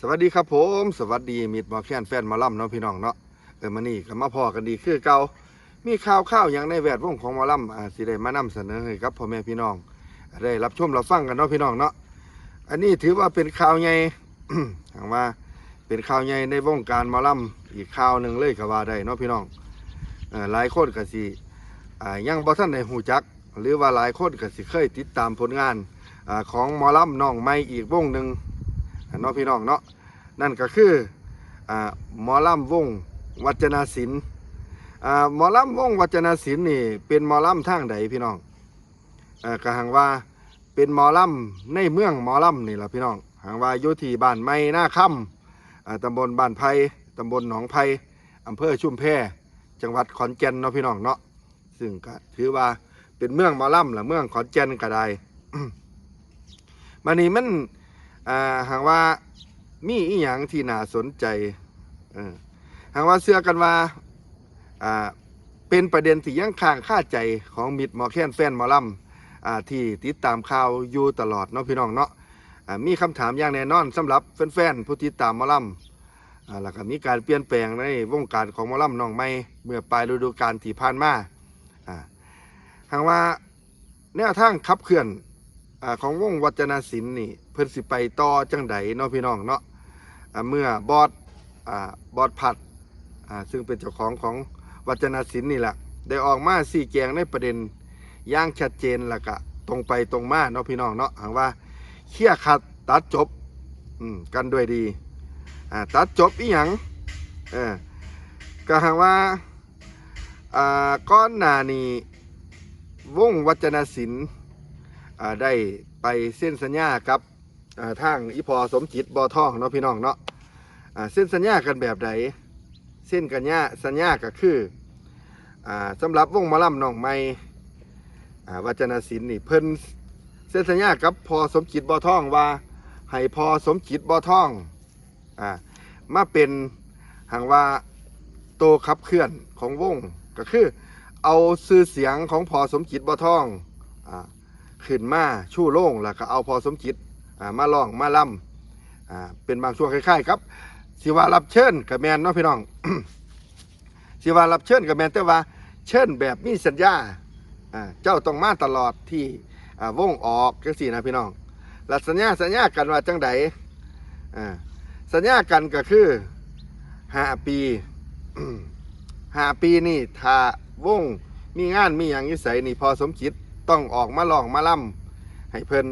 สวัสดีครับผมสวัสดีมิตรหมอแค้นแฟนมาล่ำเนาะพี่น้องเนาะเออมานี่ก็มาพอกันดีคือเก่ามีข่าวข้าวอย่างในแวดวงของมอล่ำอ่าสิได้มานำเสนอให้กับพ่อแม่พี่น้องได้รับชมรับฟังกันเนาะพี่น้องเนาะอันนี้ถือว่าเป็นข่าวใหญ่ถามว่าเป็นข่าวใหญ่ในวงการมอล่ำอีกข่าวหนึ่งเลยก็ว่าได้เนาะพี่น้องเออหลายคนก็สิอ่ายังบ่ทันได้หูจัก หรือว่าหลายคนก็สิเคยติดตามผลงานอาของมอล่ำน้องใหม่อีกวงหนึ่ง เนาะพี่น้องเนาะนั่นก็คืออหมอลำวงวัจนาศิลป์อ่าหมอลำวงวัจนาศิลป์นี่ เป็นหมอลำทางใดพี่น้องอ่ากหังว่าเป็นหมอลำในเมืองหมอลำนี่แหละพี่น้องหางว่าอยู่ที่บ้านไม้หน้าค่ำตำบลบ้านไผ่ตำบลหนองไผ่อำเภอชุมแพจังหวัดขอนแก่นเนาะพี่น้องเนาะซึ่งก็ถือว่าเป็นเมืองหมอลำหรือเมืองขอนแก่นก็ได้มันนี่มัน อ่าหากว่ามีอีหยังที่น่าสนใจเออหากว่าเชื่อกันว่าอ่าเป็นประเด็นที่ยังค้างคาใจของมิดหมอแค้นแฟนหมอลำอ่าที่ติดตามข่าวอยู่ตลอดเนาะพี่น้องเนาะอ่ามีคำถามอย่างแน่นอนสำหรับแฟนๆผู้ติดตามหมอลำอ่าแล้วก็มีการเปลี่ยนแปลงในวงการของหมอลำน้องใหม่เมื่อปลายฤดูกาลที่ผ่านมาอ่าหากว่าแนวทางขับเคลื่อนอาของวงวัจนศิลป์นี่ พิ่นสิไปต่อจังใดเนาะพี่น้องเนาะเมื่อบอสบอสผัดซึ่งเป็นเจ้าของของวัจนศิลป์นี่แหละได้ออกมาสี่แจงในประเด็นย่างชัดเจนล้วก็ตรงไปตรงมาเนาะพี่น้องเนาะหากว่าเคลียขัดตัดจบกันด้วยดีตัดจบอีหยังก็หากว่าก้อนหนานีวงวัจนศิลป์ได้ไปเส้นสัญญากับ ทางอีพอสมจิตบอทองเนาะพี่น้องเนาะเส้นสัญญากันแบบใดเส้นกันญาสัญญาก็คืออ่าสำหรับวงมะล่ำน้องใหม่วัจนศิลป์นี่เพิ่นเส้นสัญญากับพอสมจิตบอทองว่าให้พอสมจิตบอทองอมาเป็นหางว่าโตขับเคลื่อนของวงก็คือเอาชื่อเสียงของพอสมจิตบอทองอขึ้นมาชู่โล่งแล้วก็เอาพอสมจิต มาลองมาล่ำเป็นบางช่วงคล้ายๆครับสิว่ารับเชิญกับแมนเนาะพี่น้องสิว่ารับเชิญกับแมนแต่ว่าเชิญแบบมีสัญญาเจ้าต้องมาตลอดที่อ่าวงออกจังสี่นะพี่น้องแล้วสัญญาสัญญากันว่าจังใดอ่สัญญากันก็คือห้าปีห้าปีนี่ถ้าวงมีงานมีอย่างนิสัยนี่พอสมคิดต้องออกมาลองมาล่ำให้เพิ่น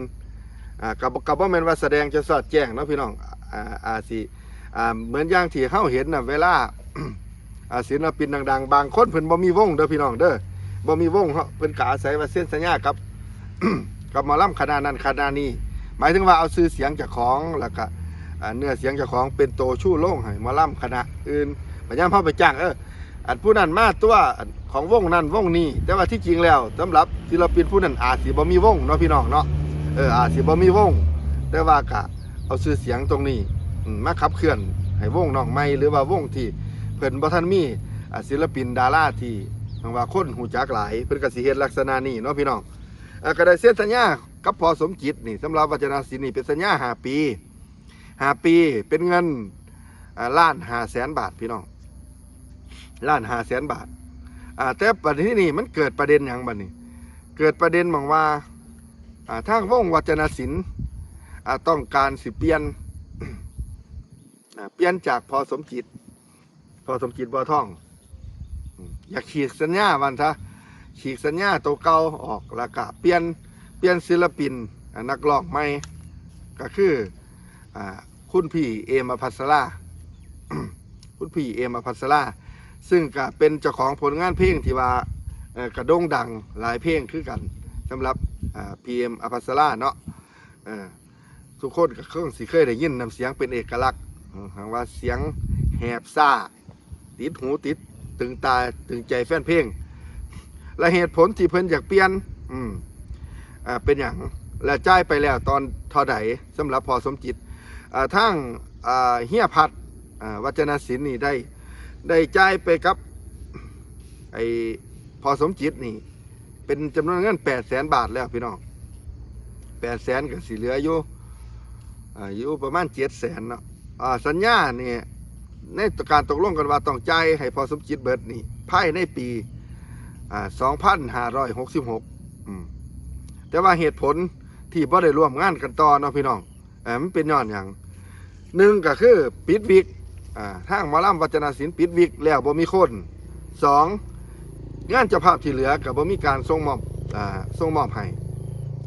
อ่ากับกับว่าแมนว่าแสดงจะสอดแจ้งเนาะพี่น้องอ่าอาสิอ่าเหมือนอย่างที่เฮาเห็นนะเวลาอ่าศิลปินดังๆ บางคนเพิ่นบ่มีวงเด้อพี่น้องเด้อบ่มีวงเฮาเพิ่นก็อาศัยว่าเส้นสัญญากับกับหมอล่ำคณะนั้นคณะนี้ หมายถึงว่าเอาซื้อเสียงจากของแล้วก็เนื้อเสียงจากของเป็นโตชู่โล่งให้หมอล่ำคณะอื่นพยายามเข้าไปจ้างเอออันผู้นั้นมาตัวของวงนั้นวงนี้ แต่ว่าที่จริงแล้วสำหรับศิลปินผู้นั้นอาจสิบ่มีวงเนาะพี่น้องเนาะ เอออาจสิบ่มีวง แต่ว่ากะเอาชื่อเสียงตรงนี้มาขับเคลื่อนให้วงน้องใหม่หรือว่าวงที่เพิ่นบ่ทันมี่ศิลปินดาราที่บางว่าคนหูจักหลายเพิ่นก็สิเฮ็ดลักษณะนี้เนาะพี่น้องอ่อก็ได้เซ็นสัญญากับพอสมจิตนี่สำหรับวัจนศิลป์นี่เป็นสัญญาหาปีหาปีเป็นเงินล้านห้าแสนบาทพี่น้องล้านห้าแสนบาทอ่าแต่ประเด็นนี่มันเกิดประเด็นอย่างบัดนี้ เกิดประเด็นมองว่า ทางวงวัจนศิลป์ต้องการสิเปลี่ยนเปลี่ยนจากพอสมจิต พอสมจิตบ่อท่อง อยากฉีกสัญญาวันซะฉีกสัญญาตัวเก่าออกแล้วก็เปลี่ยนเปลี่ยนศิลปินนักร้องใหม่ก็คืออคุณพี่เอมอภัสราคุณพี่เอมอภัสราซึ่งก็เป็นเจ้าของผลงานเพลงที่ว่ากระด่งดังหลายเพลงคือกันสำหรับ พีเอ็มอภัสราเนาะเออทุกคนก็คงสิเคยได้ยินนำเสียงเป็นเอกลักษณ์หางว่าเสียงแหบซ่า ติดหูติดตึงตาตึงใจแฟนเพลง และเหตุผลที่เพิ่นอยากเปลี่ยน อืมอ่าเป็นอย่างและจ่ายไปแล้วตอนท่าใดสำหรับพอสมจิตอ่าทั้งอ่าเฮียพัดอ่าวัจนศิลป์นี่ได้ได้จ่ายไปกับไอพอสมจิตนี่ เป็นจำนวนเงินแปดแสนบาทแล้วพี่น้องแปดแสนกับสีเหลืออยู่อายู่ประมาณเจ็ดแสนเนาะสัญญาเนี่ยในการตกลงกันว่าต้องใจให้พอสมจิตเบิดนี่ภายในปีอ่า2566อืมแต่ว่าเหตุผลที่บ่ได้ร่วมงานกันต่อเนาะพี่น้องอมันเป็นย้อนหยังหนึ่งก็คือปิดวิกอ่าทางมอลำวัจนศิลป์ปิดวิกแล้วบ่มีคนสอง งานเจ้าภาพที่เหลือก็บ่มีการส่งมอบส่งมอบให้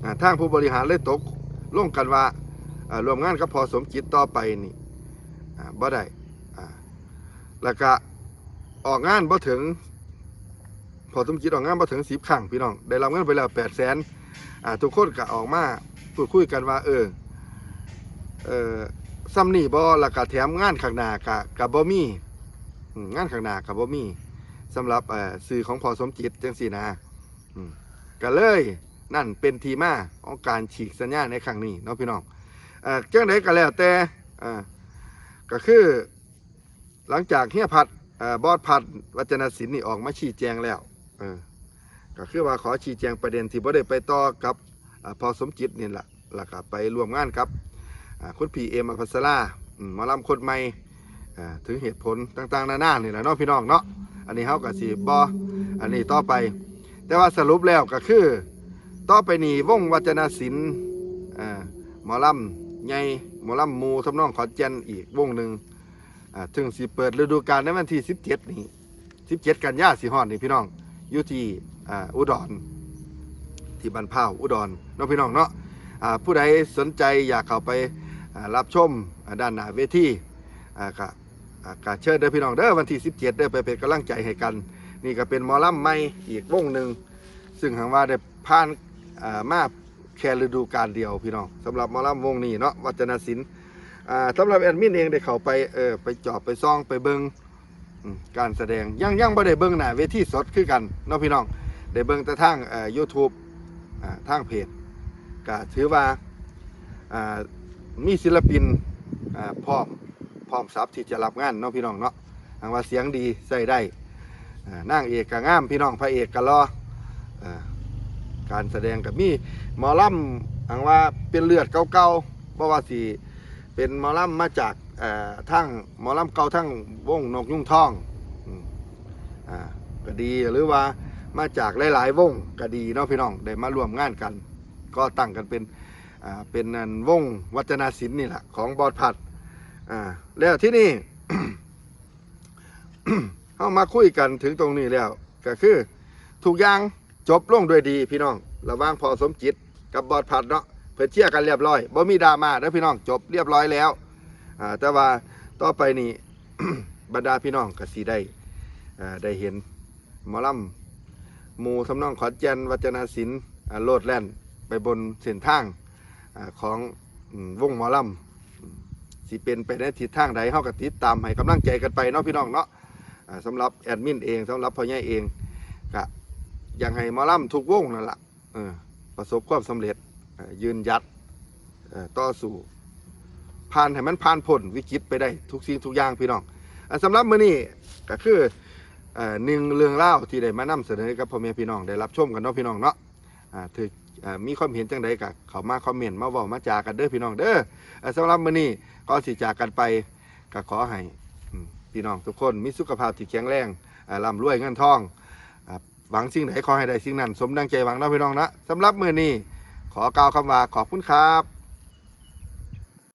อ่าทางผู้บริหารเลยตกลงกันว่ารวมงานกับพอสมจิตต่อไปนี่บ่ได้อ่าแล้วก็ออกงานบ่ถึง พอสมจิตออกงานบ่ถึงสิบครั้งพี่น้อง ได้รับเงินไปแล้วแปดแสนทุกคนก็ออกมาพูดคุยกันว่า เออเออซ้ำนี่บ่แล้วก็แถมงานข้างหน้าก็ก็บ่มีอืมงานข้างหน้าก็บ่มี สำหรับสื่อของพอสมจิตจังซี่นะก็เลยนั่นเป็นทีมาของการฉีกสัญญาในครั้งนี้เนาะพี่น้องเจังไดก็แล้วแต่ก็คือหลังจากเฮียพัดอบอดพัดวัจนศิลป์นี่ออกมาชี้แจงแล้วก็คือว่าขอชี้แจงประเด็นที่บ่ได้ไปต่อกับอพอสมจิตนี่แหละแล้วก็ไปร่วมงานครับคุณพีเอ็มอภัสราอืมหมอลำคนใหม่ อ่าถึงเหตุผลต่างๆนานานี่แหละเนาะพี่น้องเนาะอันนี้เฮาก็สิบ่อันนี้ต่อไป แต่ว่าสรุปแล้วก็คือ ต่อไปนี้วงวัจนศิลป์อ่าหมอลำใหญ่หมอลำมูทำนองขอนแก่นอีกวงหนึ่งอ่าถึงสิเปิดฤดูกาลในวันที่ 17 นี้17 กันยาสีฮอดนี่พี่น้องอยู่ที่อ่าอุดรที่บันพร้าวอุดรเน้องพี่น้องเนาะอ่าผู้ใดสนใจอยากเข้าไปรับชมด้านหน้าเวที อ่าก็อ่าก็เชิญเด้อพี่น้องเด้อวันที่17เด้อไปเป็นกำลังใจให้กัน นี่ก็เป็นหมอลำใหม่อีกวงหนึ่งซึ่งหางว่าได้ผ่านอ่ามาแค่ฤดูกาลเดียวพี่น้องสำหรับหมอลำวงนี้เนาะวัจนศิลป์อ่าสำหรับแอดมินเองได้เข้าไปเออไปจอบไปซ่องไปเบิงอืมการแสดงยังยังไม่ได้เบิงหน้าเวทีสดคือกันเนาะพี่น้องได้เบิงแต่ทางเอ่อยูทูบอ่าทางเพจก็ถือว่าอ่ามีศิลปินอ่าพร้อม พร้อมซับที่จะรับงานเนาะพี่น้องเนาะทางว่าเสียงดีใส่ได้อ่านางเอกก็งามพี่น้องพระเอกก็รออการแสดงกับมีหมอลำอังว่าเป็นเลือดเก่าๆเพราะว่าสิเป็นหมอลำมาจากทั้งหมอลำเก่าทั้งวงนกยุ่งทองอก็ดีหรือว่ามาจากหลายๆวงก็ดีเนาะพี่น้องได้มาร่วมงานกัน ก็ตั้งกันเป็นเป็นวงวัฒนศิลป์นี่แหละของบอดพัด อ่าแล้วที่นี่เข้ามาคุยกันถึงตรงนี้แล้ว ก็คือทุกอย่างจบลงด้วยดีพี่น้อง ระว่างพอสมจิตกับบอดพัดเนาะเพื่อเชียกันเรียบร้อยบ่มีดราม่าแล้วพี่น้องจบเรียบร้อยแล้วอ่าแต่ว่าต่อไปนี่บรรดาพี่น้องก็สีได้อ่าได้เห็นหมอลำหมูทำนองขอนแก่นวัจนศิลป์โลดแล่นไปบนเส้นทางอของวงหมอลำอืม สิเป็นไปในทิศทางใดเฮาก็ติดตามให้กำลังใจกันไปเนาะพี่น้องเนาะอ่าสำหรับแอดมินเองสำหรับพ่อใหญ่เองก็อยากให้หมอลำทุกวงนั่นล่ะเออประสบความสำเร็จเอ่อยืนหยัดเอ่อต่อสู้ผ่านให้มันผ่านพ้นวิกฤตไปได้ทุกสิ่งทุกอย่างพี่น้องอันสำหรับมื้อนี้ก็คือ เอ่อหนึ่งเรื่องเล่าวที่ได้มานำเสนอกับพ่อแม่พี่น้องได้รับชมกันเนาะพี่น้องเนาะอ่าถือ มีความเห็นจังใดก็เขามาคอมเมนต์มาเว้ามาจากันเด้อพี่น้องเด้อสำหรับมื้อนี้ก็สิจากกันไปก็ขอให้พี่น้องทุกคนมีสุขภาพที่แข็งแรงร่ำรวยเงินทองหวังสิ่งไหนขอให้ได้สิ่งนั้น สมดังใจหวังนะพี่น้องนะสำหรับมือนี้ขอกล่าวคำว่าขอบคุณครับ